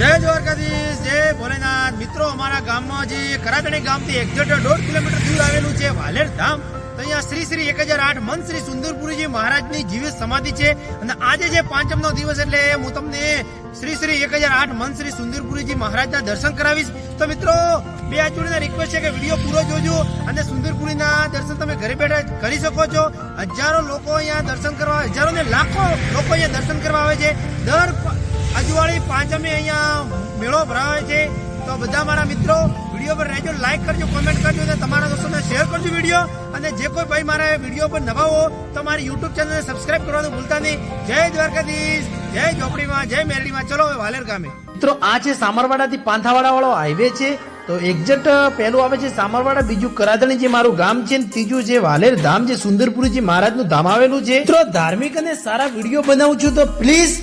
જય દ્વારકાધીશ, જય ભોલેનાથ. મિત્રો, અમારા ગામમાં જે કરાતણી ગામથી એકઝેટ દોઢ કિલોમીટર દૂર આવેલું છે વાલેર ધામ, તો અહીંયા શ્રી શ્રી એક હજાર આઠ મન શ્રી સુંદરપુરીજી મહારાજની જીવિત સમાધિ છે. અને આજે જે પાંચમનો દિવસ એટલે હું તમને શ્રી શ્રી એક હજાર આઠ મન શ્રી સુંદરપુરીજી મહારાજના દર્શન કરાવીશ. તો મિત્રો, બે હાથ જોડીને રિક્વેસ્ટ છે કે વીડિયો પૂરો જોજો અને સુંદરપુરીના દર્શન તમે ઘરે બેઠા કરી શકો છો. હજારો લોકો અહીંયા દર્શન કરવા હજારો ને લાખો લોકો અહીંયા દર્શન કરવા આવે છે. દર આજુવાળી પાંચમે અહીંયા મેળો ભરાવે છે. તો બધા મારા મિત્રો, વીડિયો પર રહેજો લાઈક કરજો કોમેન્ટ કરજો અને તમારા દોસ્તોને શેર કરજો વીડિયો. અને જે કોઈ ભાઈ મારા વીડિયો પર નવા હો તો મારી યુટ્યુબ ચેનલને સબસ્ક્રાઇબ કરવાનું ભૂલતા નહીં. જય દ્વારકાધીશ, જય ઝોપડીમાં, જય મેરડીમાં. ચલો વાલેર ગામે. મિત્રો, આ છે સામરવાડાથી પાંથાવાડા વાળો હાઈવે છે. તો એક્ઝેક્ટ પહેલું આવે છે સામરવાડા, બીજું કરાદણી જે મારું ગામ છે ત્રીજું છે વાલેર ધામ જે સુંદરપુરી જે મહારાજનું ધામ આવેલું છે. મિત્રો, ધાર્મિક અને સારા વીડિયો બનાવું છું, તો પ્લીઝ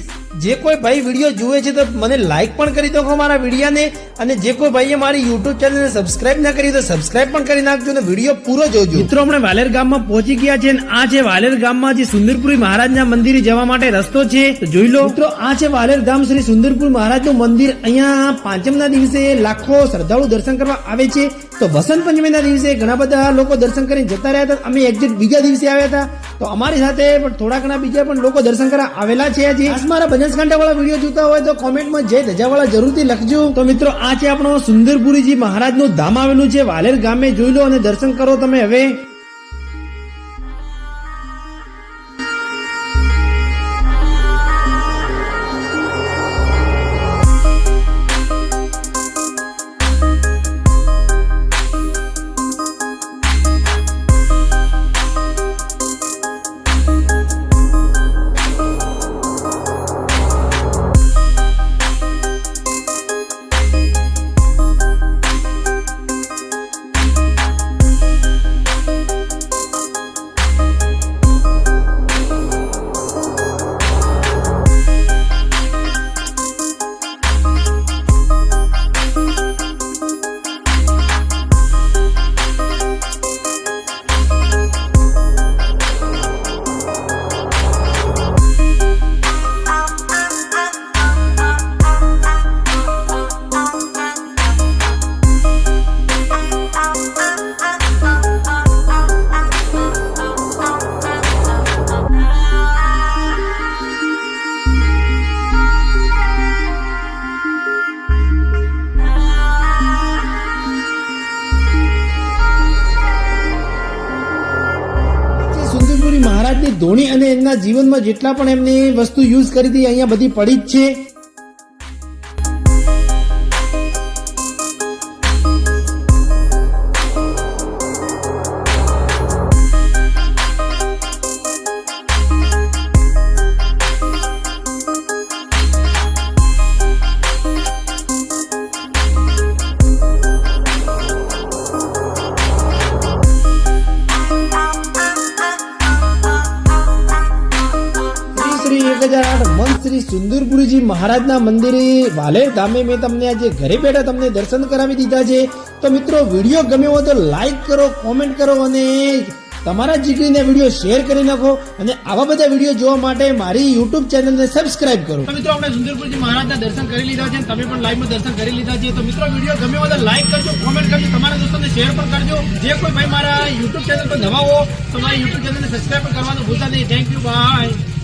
જે કોઈ ભાઈ વીડિયો જુએ છે તો મને લાઈક પણ કરી દો મારા વિડીયાને. અને જે કોઈ ભાઈએ મારી યુટ્યુબ ચેનલને સબસ્ક્રાઇબ ના કરી તો સબસ્ક્રાઇબ પણ કરી નાખજો અને વીડિયો પૂરો જોજો. મિત્રો આપણે વાલેર ગામમાં પહોંચી ગયા છે અને આ છે વાલેર ગામમાં જે સુંદરપુરી મહારાજના મંદિરે જવા માટે રસ્તો છે. તો જોઈ લો. મિત્રો આ છે વાલેર ગામ શ્રી સુંદરપુર મહારાજનું મંદિર. અહીંયા પાંચમના દિવસે લાખો શ્રદ્ધાળુ દર્શન કરવા આવે છે. તો વસંત પંચમીના દિવસે ઘણા બધા લોકો દર્શન કરીને જતા રહ્યા હતા. અમે એક્ઝેક્ટ બીજા દિવસે આવ્યા હતા. તો અમારી સાથે પણ થોડા ઘણા બીજા પણ લોકો દર્શન કરવા આવેલા છે ખાસ મારા બનાસકાંઠા વાળા વીડિયો જોતા હોય તો કોમેન્ટમાં જય ધજાવાળા જરૂરથી લખજો. તો મિત્રો, આ છે આપણો સુંદરપુરીજી મહારાજનું ધામ આવેલું છે. વાલેર ગામે જોઈ લો અને દર્શન કરો તમે હવે. મહારાજની ધોણી અને એમના જીવનમાં જેટલા પણ એમની વસ્તુ યુઝ કરી હતી, અહીંયા બધી પડી જ છે. શ્રી એક હજાર આઠ મન શ્રી સુંદરપુરીજી મહારાજના મંદિરે વાલેર ધામે મેં તમને આજે ઘરે બેઠા તમને દર્શન કરાવી દીધા છે. તો મિત્રો, વીડિયો ગમ્યો હોય તો લાઈક કરો કોમેન્ટ કરો અને તમારા જીગરીને વીડિયો શેર કરી નાખો અને આવા બધા વીડિયો જોવા માટે મારી યુટ્યુબ ચેનલને સબસ્ક્રાઇબ કરો. મિત્રો, આપણે સુંદરપુરજી મહારાજના દર્શન કરી લીધા છે તમે પણ લાઈવમાં દર્શન કરી લીધા છે. તો મિત્રો, વીડિયો ગમ્યો હોય તો લાઈક કરજો કોમેન્ટ કરજો, તમારા દોસ્તોને શેર પણ કરજો. જે કોઈ ભાઈ મારા યુટ્યુબ ચેનલ પર નવા હો, તો મારી યુટ્યુબ ચેનલને સબસ્ક્રાઇબ પણ કરવાનું ભૂલતા નહીં. Thank you bye